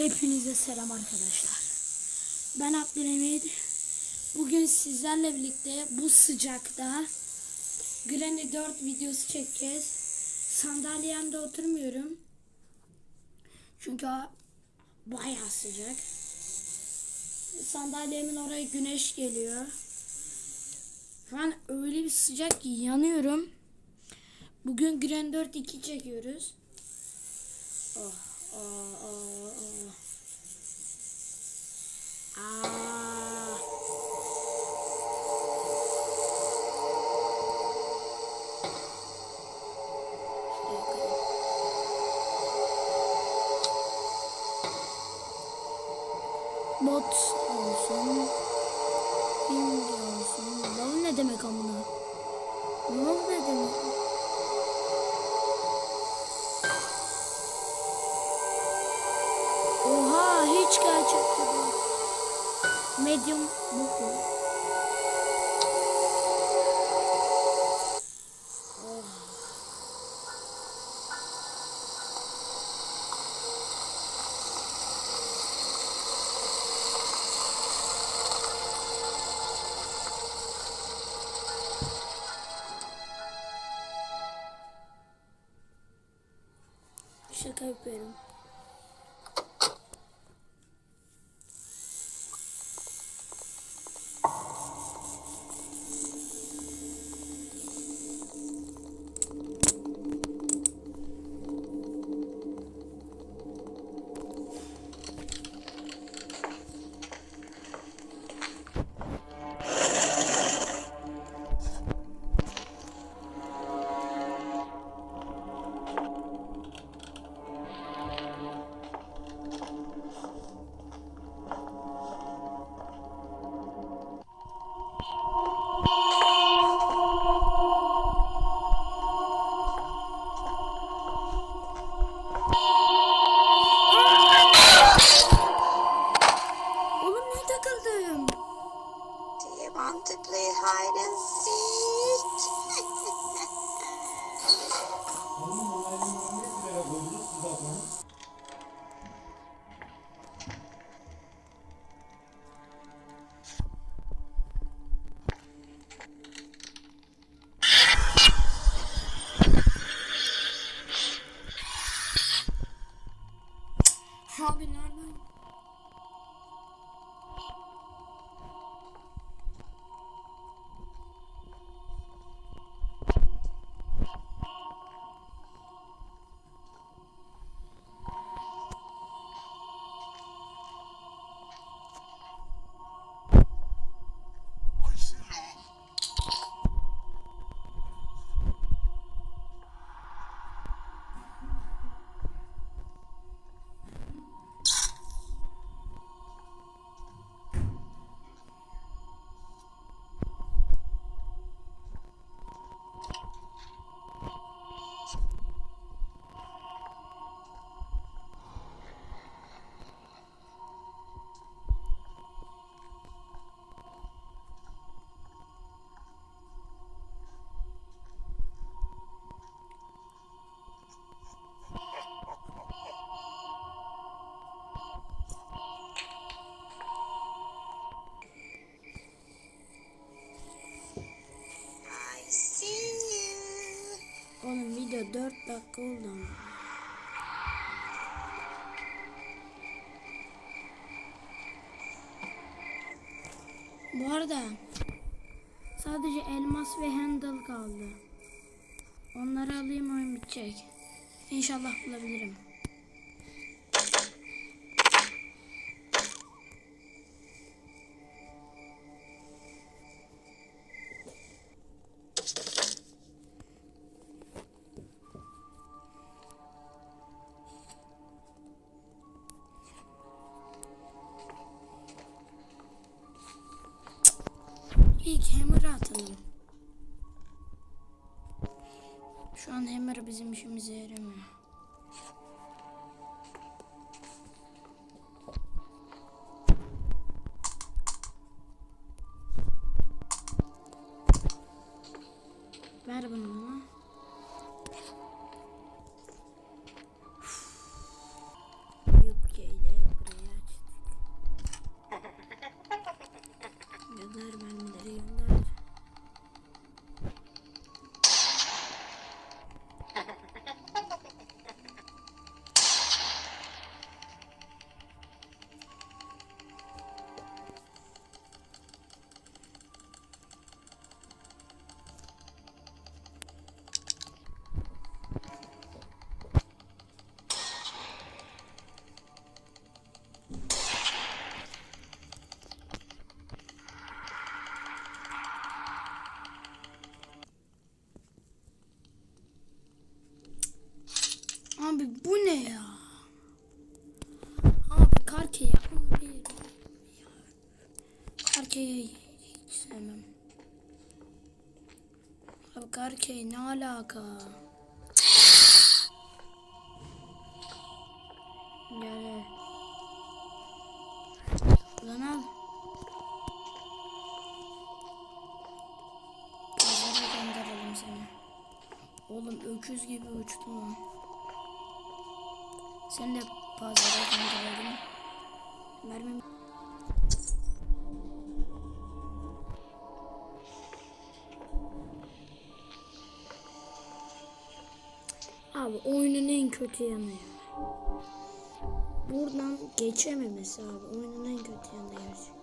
Hepinize selam arkadaşlar. Ben Abdülhamid. Bugün sizlerle birlikte bu sıcakta Granny 4 videosu çekeceğiz. Sandalyemde oturmuyorum. Çünkü bayağı sıcak. Sandalyemin oraya güneş geliyor. Şu öyle bir sıcak ki yanıyorum. Bugün Granny 4 2 çekiyoruz. Oh. Bot olsun. Hindi olsun. Love ne demek amına? Love ne demek? Medium bu. bu. Oh. Şaka yapıyorum. Want to play hide and seek? Oğlum video 4 dakika oldu ama. Bu arada sadece elmas ve handle kaldı. Onları alayım oyun bitecek. İnşallah bulabilirim. İlk hammer'ı atalım. Şu an hammer bizim işimize yaramıyor. Karke ne alaka? Gel. Lan al. Pazara gönderelim seni. Oğlum öküz gibi uçtun lan. Sen de pazara gönderelim. Mermim. Abi oyunun en kötü yanı ya. Buradan geçememesi abi. Oyunun en kötü yanı gerçekten.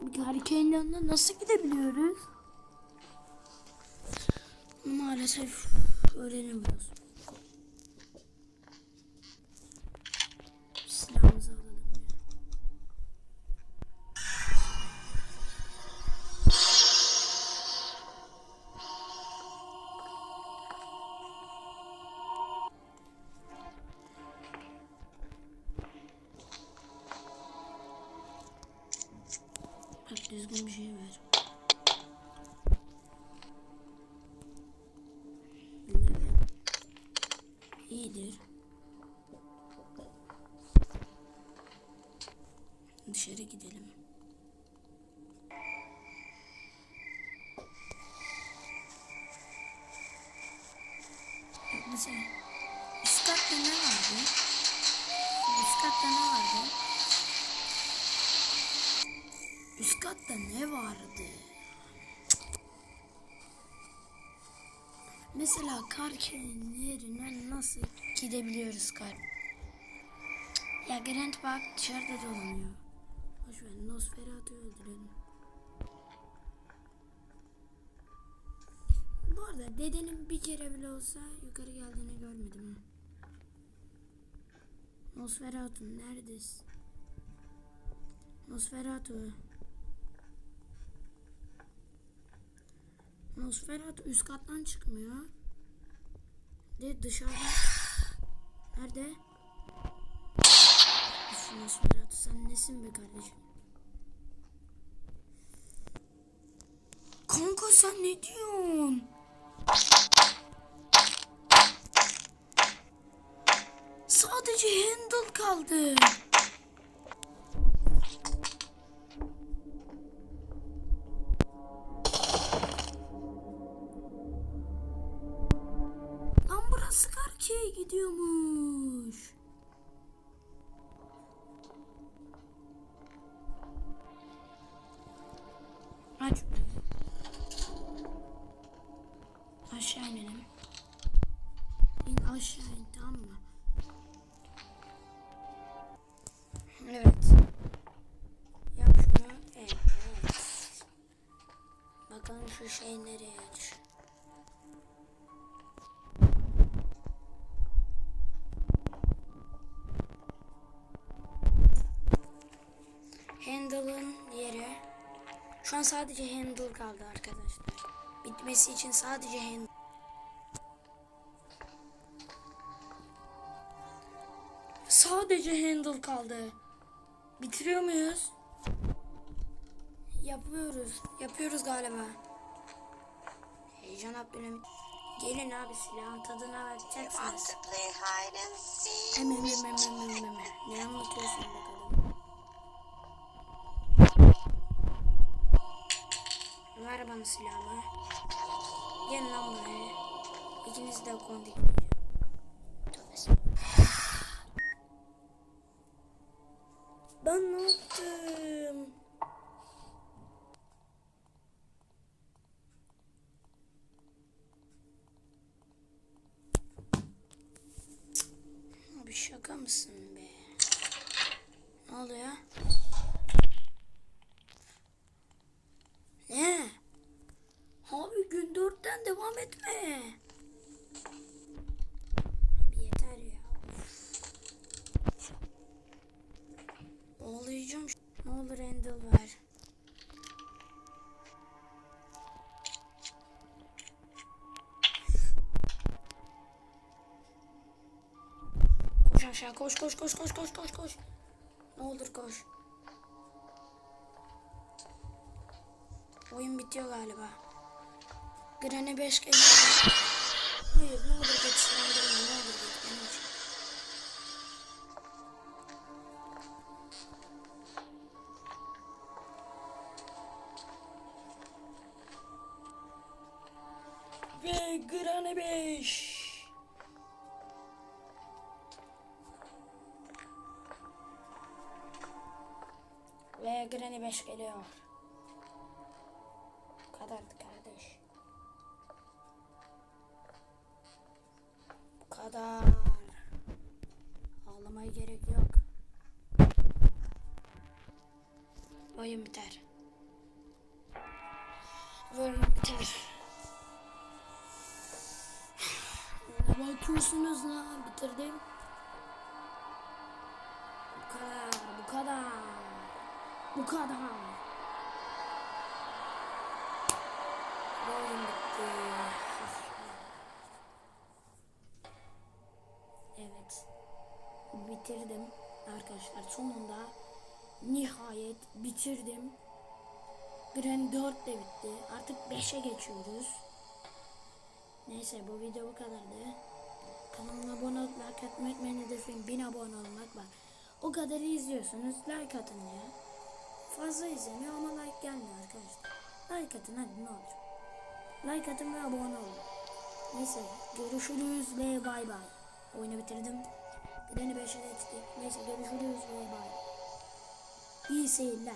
Bir hariketin yanına nasıl gidebiliyoruz? Maalesef öğrenemiyoruz. Bak düzgün bir şey ver. İyidir. Dışarı gidelim. Mesela üst katta ne vardı? Üst katta ne vardı? Üst katta ne vardı? Mesela Karke'nin yerine nasıl gidebiliyoruz kar? Ya Grant bak dışarıda dolanıyor. Boş ver Nosferatu'yu öldürelim. Bu arada dedenin bir kere bile olsa yukarı geldiğini görmedim. Nosferatu neredesin? Nosferatu. Nosferatu üst kattan çıkmıyor. De dışarıda. Nerede? Üf, Nosferatu sen nesin be kardeşim? Kanka sen ne diyorsun? Sadece handle kaldı. Karki'ye gidiyormuş. Aç. Aşağı inelim. İn aşağı in tamam mı? Evet. Yap şunu. Evet. Bakalım şu şey nereye aç. An sadece handle kaldı arkadaşlar. Bitmesi için sadece handle. Sadece handle kaldı. Bitiriyor muyuz? Yapıyoruz. Yapıyoruz galiba. Heyecan Abdülhamit. Gelin abi silahın tadına bakacaksınız. to play hide and seek? Em em em em em em em. Ne anlatıyorsun? Ver bana silahımı. Gelin lan buraya. İkiniz de kondik. Ben ne yaptım? Abi şaka mısın be? Ne oluyor? Ne? yerden devam etme. Abi yeter ya. Ağlayacağım. Ne olur Endel ver. Koş aşağı koş koş koş koş koş koş koş. Ne olur koş. Oyun bitiyor galiba. Granny 5 geliyor. Hayır ne olur geçişlendirme ne olur git benim için. Ve Granny 5. Ve Granny 5 geliyor. Oyun biter. Oyun biter. Ne bakıyorsunuz lan? Bitirdim. Bu kadar, bu kadar. Bu kadar. Oyun bitti. Evet. Bitirdim arkadaşlar. Sonunda nihayet bitirdim. Grand 4 de bitti. Artık 5'e geçiyoruz. Neyse bu video bu kadardı. Kanalıma abone olup like atmayı unutmayın. Hedefim 1000 abone olmak var. O kadar izliyorsunuz. Like atın ya. Fazla izleniyor ama like gelmiyor arkadaşlar. Like atın hadi ne olur. Like atın ve abone olun. Neyse görüşürüz ve bay bay. Oyunu bitirdim. Granny 5'e geçti. Neyse görüşürüz ve bay. İyi seyirler.